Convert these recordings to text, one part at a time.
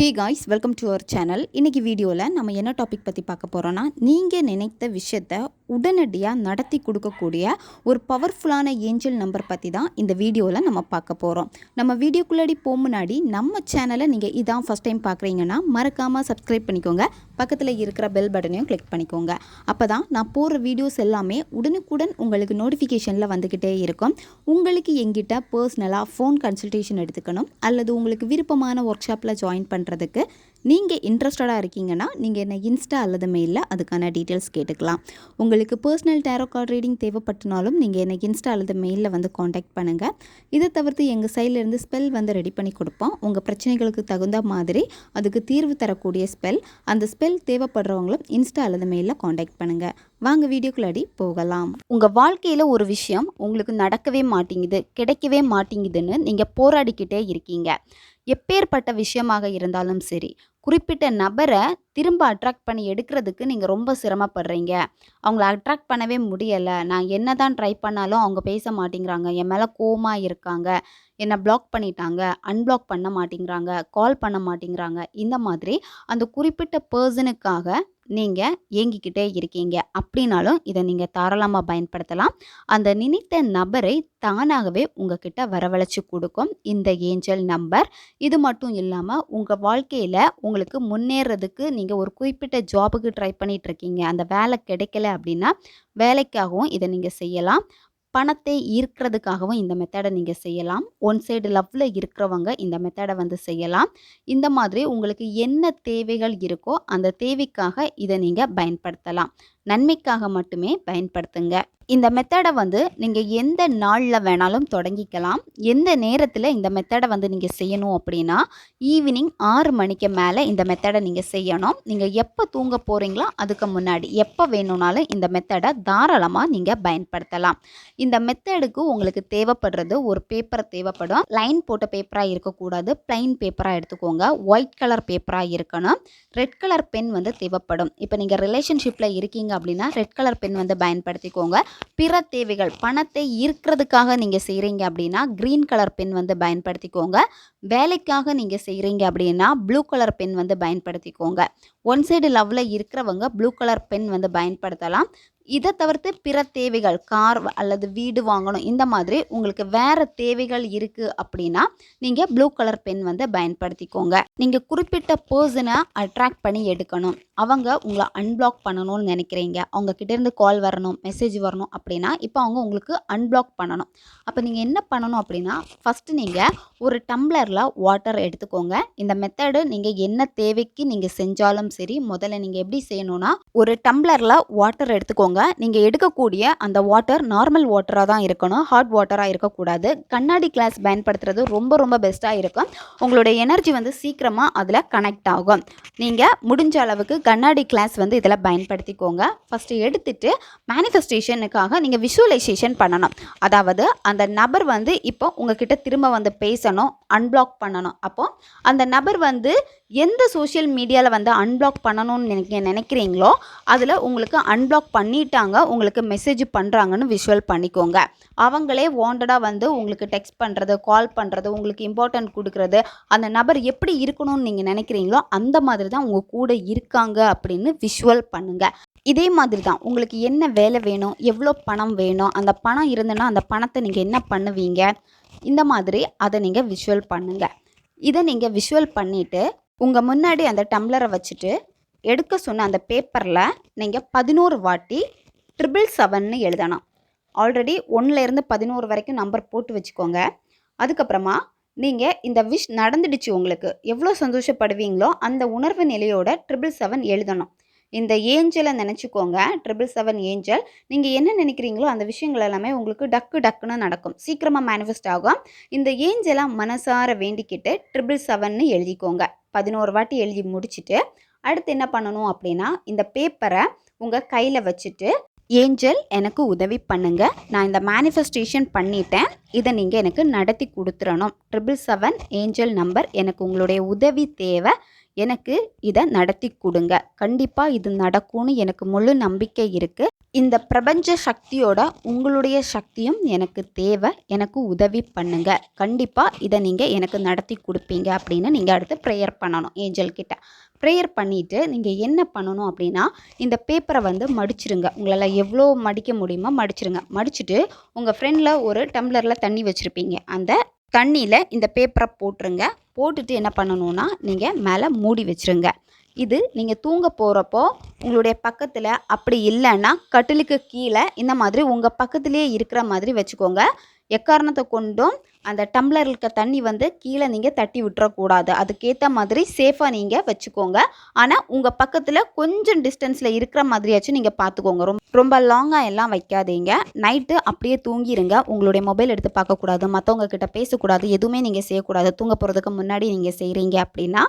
Hey guys welcome to our channel இன்றைக்கி வீடியோவில் நம்ம என்ன டாபிக் பற்றி பார்க்க போகிறோன்னா நீங்கள் நினைத்த விஷயத்த உடனடியாக நடத்தி கொடுக்கக்கூடிய ஒரு பவர்ஃபுல்லான ஏஞ்சல் நம்பர் பற்றி தான் இந்த வீடியோவில் நம்ம பார்க்க போகிறோம் நம்ம வீடியோக்குள்ளாடி போக முன்னாடி நம்ம சேனலை நீங்கள் இதான் ஃபஸ்ட் டைம் பார்க்குறீங்கன்னா மறக்காமல் சப்ஸ்கிரைப் பண்ணிக்கோங்க. பக்கத்தில் இருக்கிற பெல் பட்டனையும் கிளிக் பண்ணிக்கோங்க. அப்போ தான் நான் போடுற வீடியோஸ் எல்லாமே உடனுக்குடன் உங்களுக்கு நோட்டிஃபிகேஷனில் வந்துக்கிட்டே இருக்கும். உங்களுக்கு எங்கிட்ட பர்சனலாக ஃபோன் கன்சல்டேஷன் எடுத்துக்கணும். அல்லது உங்களுக்கு விருப்பமான ஒர்க் ஷாப்பில் ஜாயின் பண்ணுறதுக்கு நீங்கள் இன்ட்ரெஸ்டடாக இருக்கீங்கன்னா நீங்கள் என்ன இன்ஸ்டா அல்லது மெயிலில் அதுக்கான டீட்டெயில்ஸ் கேட்டுக்கலாம். உங்களுக்கு பர்சனல் டேரோ கார்டு ரீடிங் தேவைப்பட்டனாலும் நீங்கள் என்ன இன்ஸ்டா அல்லது மெயிலில் வந்து காண்டாக்ட் பண்ணுங்கள் இதை தவிர்த்து எங்கள் சைட்லேருந்து ஸ்பெல் வந்து ரெடி பண்ணி கொடுப்போம். உங்கள் பிரச்சனைகளுக்கு தகுந்த மாதிரி அதுக்கு தீர்வு தரக்கூடிய ஸ்பெல் அந்த ஸ்பெல் தேவைப்படுறவங்களும் இன்ஸ்டா அல்லது மெயிலில் காண்டாக்ட் பண்ணுங்கள் வாங்க வீடியோக்குள்ளாடி போகலாம். உங்கள் வாழ்க்கையில் ஒரு விஷயம் உங்களுக்கு நடக்கவே மாட்டேங்குது கிடைக்கவே மாட்டேங்குதுன்னு நீங்கள் போராடிக்கிட்டே இருக்கீங்க. எப்பேற்பட்ட விஷயமாக இருந்தாலும் சரி குறிப்பிட்ட நபரை திரும்ப அட்ராக்ட் பண்ணி எடுக்கிறதுக்கு நீங்கள் ரொம்ப சிரமப்படுறீங்க. அவங்கள அட்ராக்ட் பண்ணவே முடியலை. நான் என்ன தான் ட்ரை பண்ணாலும் அவங்க பேச மாட்டேங்கிறாங்க. என் மேலே கோவமாக இருக்காங்க. என்னை பிளாக் பண்ணிட்டாங்க. அன்பிளாக் பண்ண மாட்டேங்கிறாங்க. கால் பண்ண மாட்டேங்கிறாங்க. இந்த மாதிரி அந்த குறிப்பிட்ட பர்சனுக்காக நீங்கள் ஏங்கிக்கிட்டே இருக்கீங்க. அப்படின்னாலும் இதை நீங்கள் தாராளமாக பயன்படுத்தலாம். அந்த நினைத்த நபரை தானாகவே உங்ககிட்ட வரவழைச்சி கொடுக்கும். இந்த ஏஞ்சல் நம்பர். இது மட்டும் இல்லாமல் உங்கள் வாழ்க்கையில் உங்களுக்கு முன்னேறதுக்கு நீங்கள் ஒரு குறிப்பிட்ட ஜாபுக்கு ட்ரை பண்ணிகிட்ருக்கீங்க இருக்கீங்க. அந்த வேலை கிடைக்கல அப்படின்னா வேலைக்காகவும் இதை நீங்கள் செய்யலாம். பணத்தை ஈர்க்கிறதுக்காகவும் இந்த மெத்தடை நீங்கள் செய்யலாம். ஒன் சைடு லவ்வில் இருக்கிறவங்க இந்த மெத்தடை வந்து செய்யலாம். இந்த மாதிரி உங்களுக்கு என்ன தேவைகள் இருக்கோ அந்த தேவைக்காக இதை நீங்கள் பயன்படுத்தலாம். நன்மைக்காக மட்டுமே பயன்படுத்துங்க. இந்த மெத்தடை வந்து நீங்கள் எந்த நாளில் வேணாலும் தொடங்கிக்கலாம். எந்த நேரத்தில் இந்த மெத்தடை வந்து நீங்கள் செய்யணும் அப்படின்னா ஈவினிங் ஆறு மணிக்கு மேலே இந்த மெத்தடை நீங்கள் செய்யணும். நீங்கள் எப்போ தூங்க போகிறீங்களோ அதுக்கு முன்னாடி எப்போ வேணும்னாலும் இந்த மெத்தடை தாராளமாக நீங்கள் பயன்படுத்தலாம். இந்த மெத்தடுக்கு உங்களுக்கு தேவைப்படுறது ஒரு பேப்பர் தேவைப்படும். லைன் போட்ட பேப்பராக இருக்கக்கூடாது. பிளைன் பேப்பராக எடுத்துக்கோங்க. ஒயிட் கலர் பேப்பராக இருக்கணும். ரெட் கலர் பென் வந்து தேவைப்படும். இப்போ நீங்கள் ரிலேஷன்ஷிப்பில் இருக்கீங்க அப்படின்னா ரெட் கலர் பென் வந்து பயன்படுத்திக்கோங்க. பிற தேவைகள் பணத்தை ஈர்க்கிறதுக்காக நீங்கள் செய்கிறீங்க அப்படின்னா க்ரீன் கலர் பென் வந்து பயன்படுத்திக்கோங்க. வேலைக்காக நீங்கள் செய்கிறீங்க அப்படின்னா ப்ளூ கலர் பென் வந்து பயன்படுத்திக்கோங்க. ஒன் சைடு லவ்வில் இருக்கிறவங்க ப்ளூ கலர் பென் வந்து பயன்படுத்தலாம். இதை தவிர்த்து பிற தேவைகள் கார் அல்லது வீடு வாங்கணும் இந்த மாதிரி உங்களுக்கு வேறு தேவைகள் இருக்குது அப்படின்னா நீங்கள் ப்ளூ கலர் பென் வந்து பயன்படுத்திக்கோங்க. நீங்கள் குறிப்பிட்ட பர்சனை அட்ராக்ட் பண்ணி எடுக்கணும். அவங்க உங்களை அன்பிளாக் பண்ணணும்னு நினைக்கிறீங்க. அவங்க கிட்டேருந்து கால் வரணும் மெசேஜ் வரணும் அப்படின்னா இப்போ அவங்க உங்களுக்கு அன்பிளாக் பண்ணணும். அப்போ நீங்கள் என்ன பண்ணணும் அப்படின்னா ஃபஸ்ட்டு நீங்கள் ஒரு டம்ளரில் வாட்டர் எடுத்துக்கோங்க. இந்த மெத்தடு நீங்கள் என்ன தேவைக்கு நீங்கள் செஞ்சாலும் சரி முதல்ல நீங்கள் எப்படி செய்யணும்னா ஒரு டம்ளரில் வாட்டர் எடுத்துக்கோங்க. நீங்கள் எடுக்கக்கூடிய அந்த வாட்டர் நார்மல் வாட்டராக தான் இருக்கணும். ஹாட் வாட்டராக இருக்கக்கூடாது. கண்ணாடி கிளாஸ் பயன்படுத்துறது ரொம்ப ரொம்ப பெஸ்ட்டாக இருக்கும். உங்களுடைய எனர்ஜி வந்து சீக்கிரமாக அதில் கனெக்ட் ஆகும். நீங்கள் முடிஞ்ச அளவுக்கு கண்ணாடி கிளாஸ் வந்து இதில் பயன்படுத்திக்கோங்க. ஃபஸ்ட்டு எடுத்துட்டு மேனிஃபெஸ்டேஷனுக்காக நீங்கள் விஷுவலைசேஷன் பண்ணணும். அதாவது அந்த நபர் வந்து இப்போ உங்ககிட்ட திரும்ப வந்து பேசணும் அன்பிளாக் பண்ணணும். அப்போ அந்த நபர் வந்து எந்த சோஷியல் மீடியாவில் வந்து அன்பிளாக் பண்ணணும்னு நினைக்க நினைக்கிறீங்களோ அதில் உங்களுக்கு அன்பிளாக் பண்ணிட்டாங்க உங்களுக்கு மெசேஜ் பண்ணுறாங்கன்னு விஷுவல் பண்ணிக்கோங்க. அவங்களே வாண்டடாக வந்து உங்களுக்கு டெக்ஸ்ட் பண்ணுறது கால் பண்ணுறது உங்களுக்கு இம்பார்ட்டன்ட் கொடுக்குறது அந்த நபர் எப்படி இருக்கணும்னு நீங்கள் நினைக்கிறீங்களோ அந்த மாதிரி தான் உங்கள் கூட இருக்காங்க அப்படின்னு விஷுவல் பண்ணுங்கள் இதே மாதிரி தான் உங்களுக்கு என்ன வேலை வேணும் எவ்வளோ பணம் வேணும் அந்த பணம் இருந்ததுன்னா அந்த பணத்தை நீங்கள் என்ன பண்ணுவீங்க இந்த மாதிரி அதை நீங்கள் விஷுவல் பண்ணுங்கள் இதை நீங்கள் விஷுவல் பண்ணிவிட்டு உங்கள் முன்னாடி அந்த டம்ளரை வச்சுட்டு எடுக்க சொன்ன அந்த பேப்பரில் நீங்கள் பதினோரு வாட்டி ட்ரிபிள் செவன்னு எழுதணும். ஆல்ரெடி ஒன்றுலேருந்து பதினோரு வரைக்கும் நம்பர் போட்டு வச்சுக்கோங்க. அதுக்கப்புறமா நீங்கள் இந்த விஷ் நடந்துடுச்சு உங்களுக்கு. எவ்வளோ சந்தோஷப்படுவீங்களோ அந்த உணர்வு நிலையோட ட்ரிபிள் செவன் எழுதணும். இந்த ஏஞ்சலை நினச்சிக்கோங்க. Triple seven angel. நீங்கள் என்ன நினைக்கிறீங்களோ அந்த விஷயங்கள் எல்லாமே உங்களுக்கு டக்கு டக்குன்னு நடக்கும். சீக்கிரமாக மேனிஃபெஸ்ட் ஆகும். இந்த ஏஞ்சலை மனசார வேண்டிக்கிட்டு ட்ரிபிள் செவன்னு எழுதிக்கோங்க. பதினோரு வாட்டி எழுதி முடிச்சுட்டு அடுத்து என்ன பண்ணணும் அப்படின்னா இந்த பேப்பரை உங்கள் கையில் வச்சுட்டு ஏஞ்சல் எனக்கு உதவி பண்ணுங்க. நான் இந்த மேனிஃபெஸ்டேஷன் பண்ணிட்டேன். இதை நீங்கள் எனக்கு நடத்தி கொடுத்துடணும் ட்ரிபிள் செவன் ஏஞ்சல் நம்பர் எனக்கு உங்களுடைய உதவி தேவை. எனக்கு இதை நடத்தி கொடுங்க. கண்டிப்பாக இது நடக்கும்னு எனக்கு முழு நம்பிக்கை இருக்குது இந்த பிரபஞ்ச சக்தியோட உங்களுடைய சக்தியும் எனக்கு தேவை எனக்கு உதவி பண்ணுங்க. கண்டிப்பாக இதை நீங்கள் எனக்கு நடத்தி கொடுப்பீங்க அப்படின்னு நீங்கள் அடுத்து ப்ரேயர் பண்ணணும் ஏஞ்சல் கிட்ட. ப்ரேயர் பண்ணிவிட்டு நீங்கள் என்ன பண்ணணும் அப்படின்னா இந்த பேப்பரை வந்து மடிச்சிருங்க. உங்களால் எவ்வளோ மடிக்க முடியுமோ மடிச்சிருங்க. மடிச்சுட்டு உங்கள் ஃப்ரெண்டில் ஒரு டம்ளரில் தண்ணி வச்சுருப்பீங்க. அந்த தண்ணியில் இந்த பேப்பரை போட்டுருங்க. போட்டுட்டு என்ன பண்ணணும்னா நீங்கள் மேலே மூடி வச்சுருங்க. இது நீங்கள் தூங்க போகிறப்போ உங்களுடைய பக்கத்தில் அப்படி இல்லைன்னா கட்டிலுக்கு கீழே இந்த மாதிரி உங்கள் பக்கத்துலேயே இருக்கிற மாதிரி வச்சுக்கோங்க. எக்காரணத்தை கொண்டும் அந்த டம்ளர் இருக்க தண்ணி வந்து கீழே நீங்கள் தட்டி விட்டுறக்கூடாது. அதுக்கேற்ற மாதிரி சேஃபாக நீங்கள் வச்சுக்கோங்க. ஆனால் உங்கள் பக்கத்தில் கொஞ்சம் டிஸ்டன்ஸில் இருக்கிற மாதிரியாச்சும் நீங்கள் பார்த்துக்கோங்க ரொம்ப ரொம்ப லாங்காக எல்லாம் வைக்காதீங்க. நைட்டு அப்படியே தூங்கிடுங்க உங்களுடைய மொபைல் எடுத்து பார்க்கக்கூடாது. மற்றவங்க கிட்ட பேசக்கூடாது. எதுவுமே நீங்கள் செய்யக்கூடாது. தூங்க போகிறதுக்கு முன்னாடி நீங்கள் செய்கிறீங்க அப்படின்னா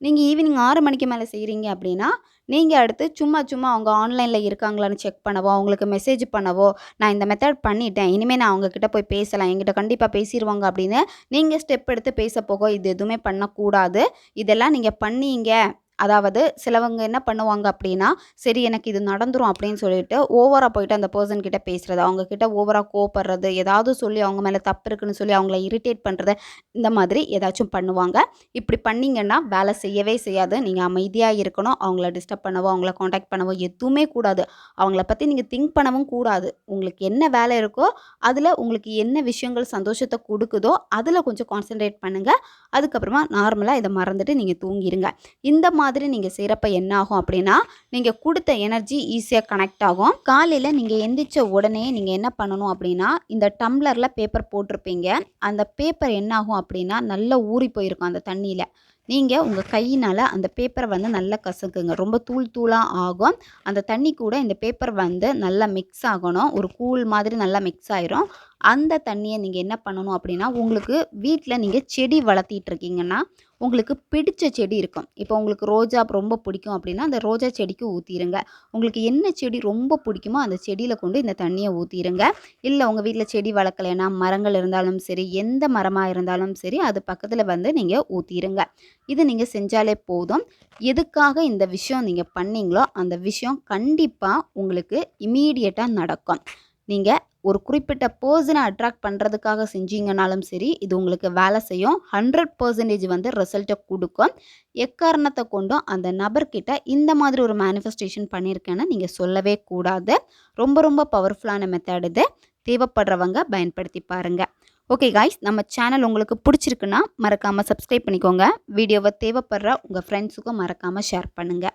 நீங்கள் ஈவினிங் ஆறு மணிக்கு மேலே செய்கிறீங்க அப்படின்னா நீங்கள் அடுத்து சும்மா சும்மா அவங்க ஆன்லைனில் இருக்காங்களான்னு செக் பண்ணவோ அவங்களுக்கு மெசேஜ் பண்ணவோ நான் இந்த மெத்தட் பண்ணிட்டேன். இனிமேல் நான் அவங்கக்கிட்ட போய் பேசலாம். என்கிட்ட கண்டிப்பாக பேசிடுவாங்க அப்படின்னு நீங்கள் ஸ்டெப் எடுத்து பேச போக இது எதுவுமே பண்ணக்கூடாது. இதெல்லாம் நீங்கள் பண்ணீங்க அதாவது சிலவங்க என்ன பண்ணுவாங்க அப்படின்னா சரி எனக்கு இது நடந்துரும் அப்படின்னு சொல்லிட்டு ஓவராக போயிட்டு அந்த பர்சன் கிட்ட பேசுறது அவங்க கிட்ட ஓவராக கோவப்படுறது ஏதாவது சொல்லி அவங்க மேலே தப்பு இருக்குன்னு சொல்லி அவங்கள இரிட்டேட் பண்ணுறது இந்த மாதிரி ஏதாச்சும் பண்ணுவாங்க. இப்படி பண்ணிங்கன்னா வேலை செய்யவே செய்யாது. நீங்கள் அமைதியாக இருக்கணும். அவங்கள டிஸ்டர்ப் பண்ணவோ அவங்கள காண்டாக்ட் பண்ணவோ எதுவுமே கூடாது. அவங்கள பற்றி நீங்கள் திங்க் பண்ணவும் கூடாது. உங்களுக்கு என்ன வேலை இருக்கோ அதில் உங்களுக்கு என்ன விஷயங்கள் சந்தோஷத்தை கொடுக்குதோ அதில் கொஞ்சம் கான்சென்ட்ரேட் பண்ணுங்கள் அதுக்கப்புறமா நார்மலாக இதை மறந்துட்டு நீங்கள் தூங்கிடுங்க இந்த மாதிரி நீங்கள் செய்கிறப்ப என்ன ஆகும் அப்படின்னா நீங்கள் கொடுத்த எனர்ஜி ஈஸியாக கனெக்ட் ஆகும். காலையில் நீங்கள் எந்திரிச்ச உடனே நீங்கள் என்ன பண்ணணும் அப்படின்னா இந்த டம்ளரில் பேப்பர் போட்டிருப்பீங்க. அந்த பேப்பர் என்ன ஆகும் அப்படின்னா நல்லா ஊறி போயிருக்கும் அந்த தண்ணியில். நீங்கள் உங்கள் கையினால் அந்த பேப்பரை வந்து நல்லா கசக்குங்க. ரொம்ப தூள் தூளாக ஆகும். அந்த தண்ணி கூட இந்த பேப்பர் வந்து நல்லா மிக்ஸ் ஆகணும். ஒரு கூழ் மாதிரி நல்லா மிக்ஸ் ஆயிரும். அந்த தண்ணியை நீங்கள் என்ன பண்ணணும் அப்படின்னா உங்களுக்கு வீட்டில் நீங்கள் செடி வளர்த்திட்டு இருக்கீங்கன்னா உங்களுக்கு பிடிச்ச செடி இருக்கும். இப்போ உங்களுக்கு ரோஜா ரொம்ப பிடிக்கும் அப்படின்னா அந்த ரோஜா செடிக்கு ஊற்றிடுங்க உங்களுக்கு என்ன செடி ரொம்ப பிடிக்குமோ அந்த செடியில் கொண்டு இந்த தண்ணியை ஊற்றிடுங்க இல்லை உங்கள் வீட்டில் செடி வளர்க்கலைன்னா மரங்கள் இருந்தாலும் சரி எந்த மரமாக இருந்தாலும் சரி அது பக்கத்தில் வந்து நீங்கள் ஊற்றிடுங்க இது நீங்கள் செஞ்சாலே போதும். எதுக்காக இந்த விஷயம் நீங்கள் பண்ணீங்களோ அந்த விஷயம் கண்டிப்பாக உங்களுக்கு இமீடியட்டாக நடக்கும். நீங்கள் ஒரு குறிப்பிட்ட பர்சனை அட்ராக்ட் பண்ணுறதுக்காக செஞ்சீங்கனாலும் சரி இது உங்களுக்கு வேலை செய்யும். ஹண்ட்ரட் பர்சன்டேஜ் வந்து ரிசல்ட்டை கொடுக்கும். எக்காரணத்தை கொண்டும் அந்த நபர்கிட்ட இந்த மாதிரி ஒரு மேனிஃபெஸ்டேஷன் பண்ணியிருக்கேன்னு நீங்கள் சொல்லவே கூடாது. ரொம்ப ரொம்ப பவர்ஃபுல்லான மெத்தட் இது. தேவைப்படுறவங்க பயன்படுத்தி பாருங்கள் ஓகே காய்ஸ் நம்ம சேனல் உங்களுக்கு பிடிச்சிருக்குன்னா மறக்காமல் சப்ஸ்கிரைப் பண்ணிக்கோங்க. வீடியோவை தேவைப்படுற உங்கள் ஃப்ரெண்ட்ஸுக்கும் மறக்காமல் ஷேர் பண்ணுங்கள்